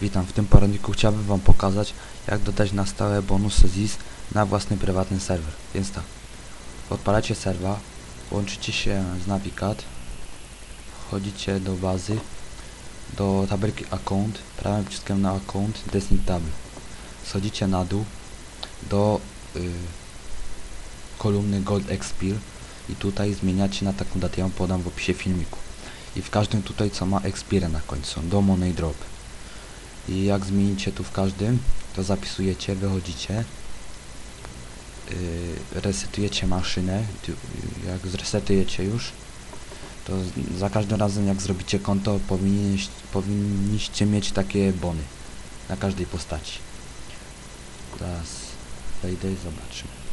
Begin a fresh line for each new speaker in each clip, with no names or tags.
Witam, w tym poradniku chciałbym Wam pokazać jak dodać na stałe bonusy ZIS na własny prywatny serwer. Więc tak, odpalacie serwa, łączycie się z Navigat, wchodzicie do bazy, do tabelki account, prawym przyciskiem na account, Destiny Table. Schodzicie na dół do y, kolumny Gold Expir i tutaj zmieniacie na taką datę, ja podam w opisie filmiku. I w każdym tutaj co ma expirę na końcu, do Money Drop. I jak zmienicie tu w każdym, to zapisujecie, wychodzicie, yy, resetujecie maszynę, jak zresetujecie już, to za każdym razem jak zrobicie konto powinniście, powinniście mieć takie bony na każdej postaci. Teraz wejdę i zobaczymy.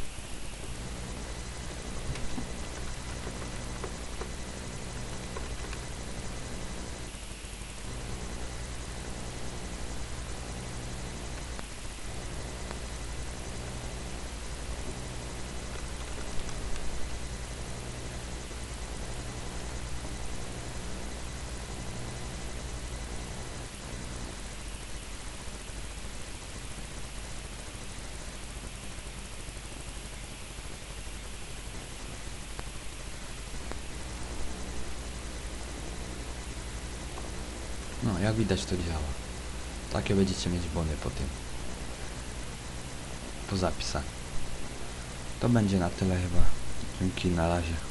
No, jak widać to działa. Takie będziecie mieć bony po tym. Po zapisach. To będzie na tyle chyba. Dzięki, na razie.